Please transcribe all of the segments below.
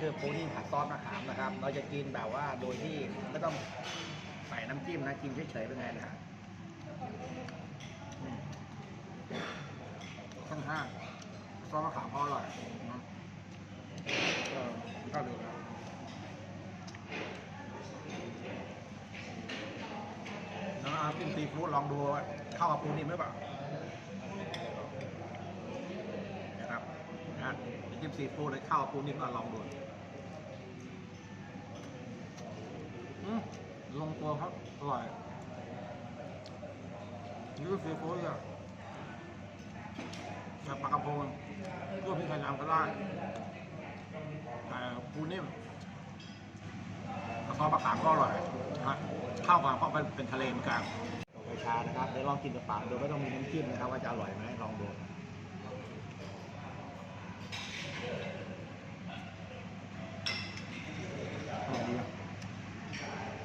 คือปูนิ่มผัดซอสมะขามนะครับ เราจะกินแบบว่าโดยที่ไม่ต้องใส่น้ำจิ้มนะกินเฉยๆเป็นไงนะฮะอืมข้างห้างซอสมะขามพออร่อยนะเออก็ดูนะแล้วน้ำจิ้มซีฟู้ดลองดูเข้ากับปูนิ่มหรือเปล่านะครับนะจิ้มซีฟู้ดเลยเข้ากับปูนิ่มก็ลองดูอืม ลงตัวครับอร่อยนี่ก็ซีฟู้ดอะแบบปลากระพงพวกพี่ไข่น้ำก็ได้แต่ปูนิ่มกระซอสมะขามก็อร่อยนะข้ากันเพราะมันเป็นทะเลเหมือนกันไปชานะครับเดี๋ยวลองกินกับปากดูไม่ต้องมีน้ำจิ้มนะครับว่าจะอร่อยไหมลองดู อร่อยดี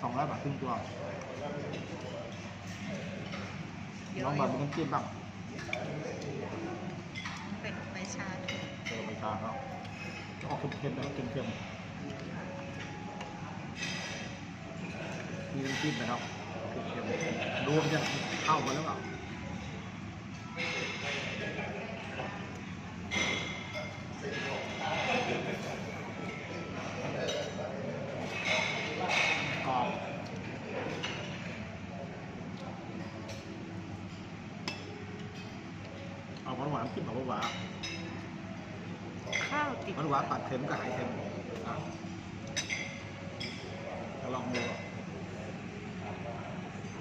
สอง ร้อยบาทครึ่งตัวลองแบบมีน้ำจิ้มบ้างเป็นใบชาเจอใบชาเขาจะออกเค็มๆนะเค็มๆมีน้ำจิ้มนะครับออกเค็มๆดูมันจะเข้ากันหรือเปล่า เอาหวานหวานๆจิ้มกับหวานข้าวติดๆหวานหวานๆตัดเค็มกับหายเค็มอะจะลองดู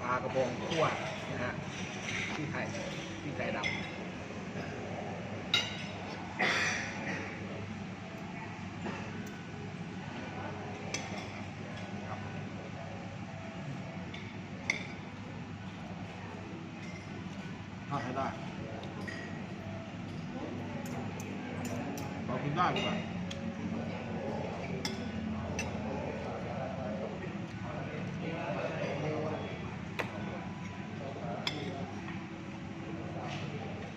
ปลากระพงคั่วนะฮะที่ไข่ที่ไข่ดำครับทอดให้ได้ เรากินได้ดีกว่า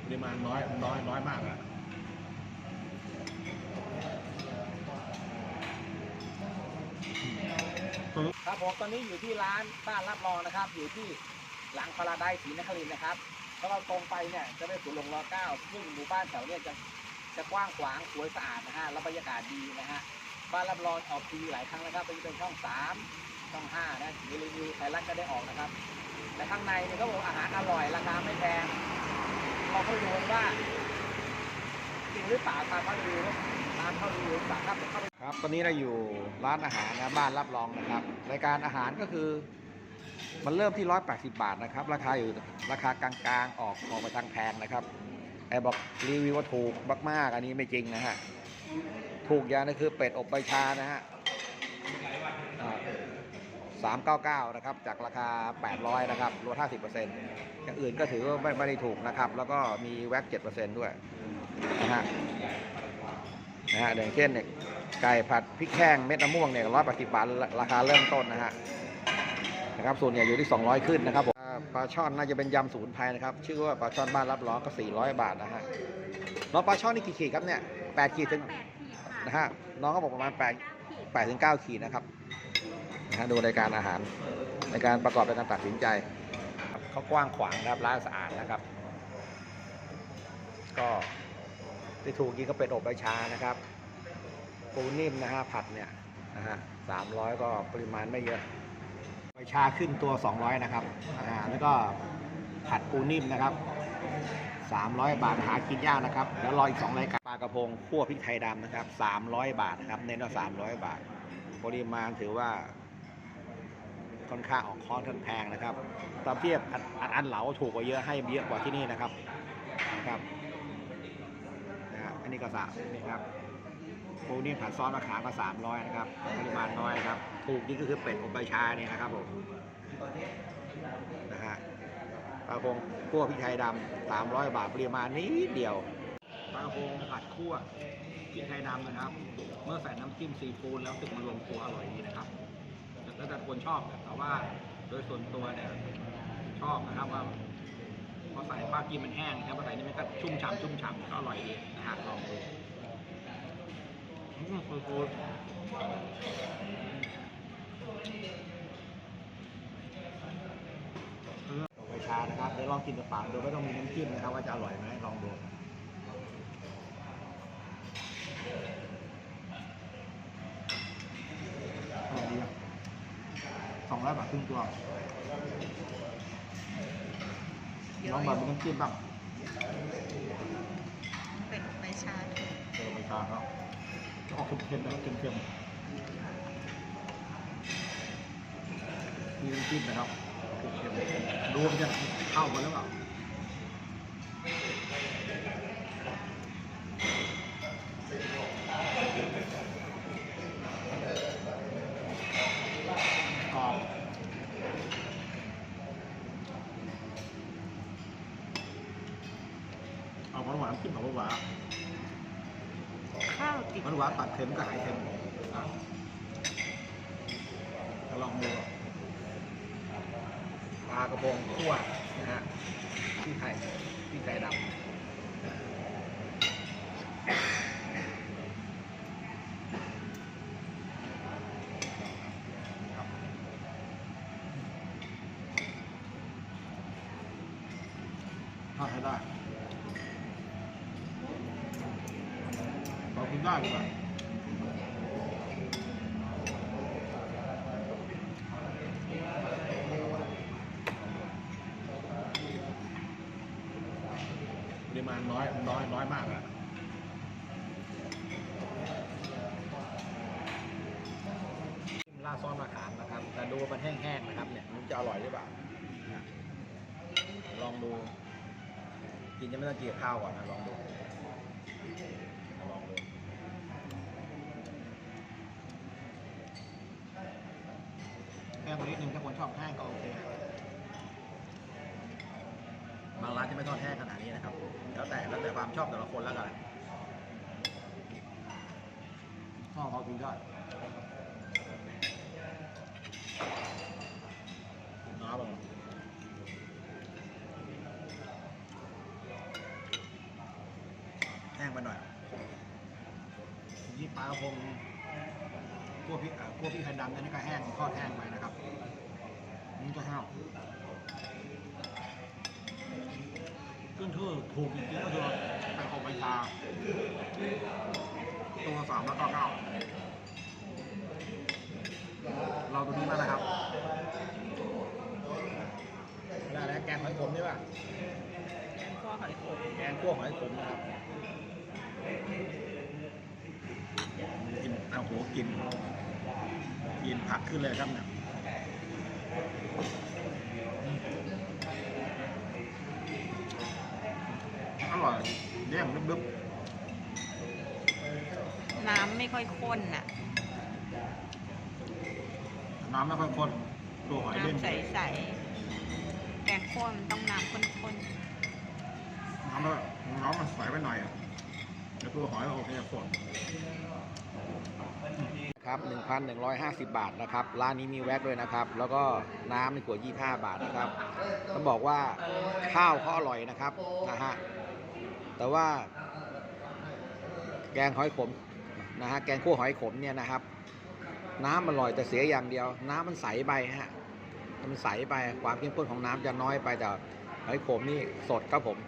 ปริมาณน้อยน้อยน้อยมากอะครับผมตอนนี้อยู่ที่ร้านบ้านรับรองนะครับ อยู่ที่หลังพาราไดซ์ศรีนครินทร์นะครับแล้วเราตรงไปเนี่ยจะไปสู่ลงรอเก้าซึ่งหมู่บ้านแถวเนี่ยจะ จะกว้างขวางสวยสะอาดนะฮะแล้วบรรยากาศดีนะฮะบ้านรับรองออกทีวีหลายครั้งแล้วครับเป็นเป็นช่องสามช่องห้านะมีรีวิวไทยรัฐก็ได้ออกนะครับ แต่ข้างในเนี่ยก็บอกอาหารอร่อยราคาไม่แพงเราก็ดูว่าจริงหรือเปล่าตามเขารีวิวตามเขารีวิวปล่าครับเข้าไปครับตอนนี้เราอยู่ร้านอาหารนะบ้านรับรองนะครับรายการอาหารก็คือมันเริ่มที่ 180 บาทนะครับ ราคาอยู่ราคากลางๆ ออกออกไปทางแพงนะครับ ไอ้บอกรีวิวว่าถูกมากๆอันนี้ไม่จริงนะฮะ ถูกอย่างนึงคือเป็ดอบใบชานะฮะสามเก้าเก้านะครับ จากราคา800นะครับลด50%อย่างอื่นก็ถือว่าไม่ไม่ได้ถูกนะครับ แล้วก็มีแว็ก7%ด้วยนะฮะนะฮะอย่างเช่นเนี่ยไก่ผัดพริกแห้งเม็ดมะม่วงเนี่ยร้อยแปดสิบบาทราคาเริ่มต้นนะฮะนะครับส่วนใหญ่อยู่ที่200ขึ้นนะครับผม ปลาช่อนน่าจะเป็นยำสูนไพรนะครับ ชื่อว่าปลาช่อนบ้านรับรองก็ 400 บาทนะฮะน้องปลาช่อนนี่กี่ขีดครับเนี่ย8ขีดถึงนะฮะน้องก็บอกประมาณ8 8ถึง9ขีดนะครับนะฮะดูรายการอาหารในการประกอบในการตัดสินใจครับเขากว้างขวางนะครับร้านสะอาดนะครับ ก็ที่ถูกยิงก็เป็นอบใบชานะครับปูนิ่มนะฮะผัดเนี่ยนะฮะ300ก็ปริมาณไม่เยอะใบ ชาขึ้นตัว 200 นะครับอ่าแล้วก็ผัดปูนิ่มนะครับ 300 บาทหากินยากนะครับ แล้วรออีก 2 รายการปลากระพงคั่วพริกไทยดำนะครับ 300 บาทนะครับ เน้นว่า 300 บาท ปริมาณถือว่าค่อนข้างออกคอนค่อนแพงนะครับตามเทียบอันอันอันเหลาถูกกว่าเยอะให้เยอะกว่าที่นี่นะครับนะครับนะอันนี้ก็สามนี่ครับ ปูนิ่มผัดซอสมะขามก็สามร้อยนะครับปริมาณน้อยนะครับถูกนี่ก็คือเป็ดอบใบชาเนี่ยนะครับผมนะฮะปลากระพงคั่วพริกไทยดำสามร้อยบาทปริมาณนี้เดียวปลากระพงผัดคั่วพริกไทยดำนะครับ เมื่อใส่น้ำจิ้มซีฟู้ดแล้วรู้สึกมันลงตัวอร่อยดีนะครับแล้วแต่คนชอบแต่ว่าโดยส่วนตัวเนี่ยชอบนะครับว่าพอใส่ปลากินมันแห้งนะครับพอใส่นี่มันก็ชุ่มฉ่ำชุ่มฉ่ำก็อร่อยดีนะฮะลองดู อืมโคตรต่อไปชานะครับเดี๋ยวลองกินกับปากโดยไม่ต้องมีน้ำจิ้มนะครับ ว่าจะอร่อยไหมลองดูอร่อยดีอะสองร้อยบาทครึ่งตัวลองแบบมีน้ำจิ้มบ้างเป็ดใบชาเจอไปชาครับ ออกเค็มๆนะครับเค็มๆมีน้ำจิ้มนะครับเค็มๆรวมจะเข้ากันแล้วเปล่าเอาหวานๆขึ้นหวานหวาน ข้าวติดหวานหวานตัดเค็มก็หายเค็มอะลองดูปลากระพงคั่วนะฮะที่ไข่ที่ไข่ดำถ้าให้ได้เรา กินได้ดีกว่าปริมาณน้อยน้อยน้อยมากอะจิ้มราดซอสมะขามนะครับ แต่ดูมันแห้งๆนะครับเนี่ยมันจะอร่อยหรือเปล่านะลองดู กินยังไม่ต้องเกินกับข้าวก่อนนะลองดูแห้งกว่า นิดนึงถ้าคนชอบแห้งก็โอเคบางร้านจะไม่ทอดแห้งขนาดนี้นะครับ แล้วแต่แล้วแต่ความชอบแต่ละคนแล้วกันชอเขากินได้น้ำมันแห้งไปหน่อยนี่ปลากระพงคั่วพริกคั่วพริกไข่ดำเนี่ยนี่ก็แห้งทอดแห้งไปนะครับ นี่ก็ห้งขึ้นชื่อถูกจริงๆก็คือไปออกไปชาตัวสามแล้วก็เก้าเราตัวนี้มาแล้วครับได้แล้วแกงหอยขมใช่ป่ะแกงข้อหอยขมแกงคั่วหอยขมนะครับกินเอาหัวกินกินผักขึ้นเลยครับเนี่ยอืมอร่อย แย่มดึบน้ำไม่ค่อยข้นน่ะ ๆน้ำไม่ค่อยข้นตัวหอยเล่นน้ำใสๆแกงข้นต้องน้ำข้นน้ำแบบน้ำมันใสไปหน่อยอะแล้วตัวหอยโอเคสดครับ1,150 บาทนะครับ ร้านนี้มีแว็กด้วยนะครับ แล้วก็น้ำในขวด25 บาทนะครับต้องบอกว่าข้าวเขาอร่อยนะครับนะฮะ แต่ว่า แกงหอยขมนะฮะแกงคั่วหอยขมเนี่ยนะครับ น้ำมันอร่อยแต่เสียอย่างเดียว น้ำมันใสไปฮะมันใสไปความเข้มข้นของน้ำจะน้อยไปแต่หอยขมนี่สดครับผม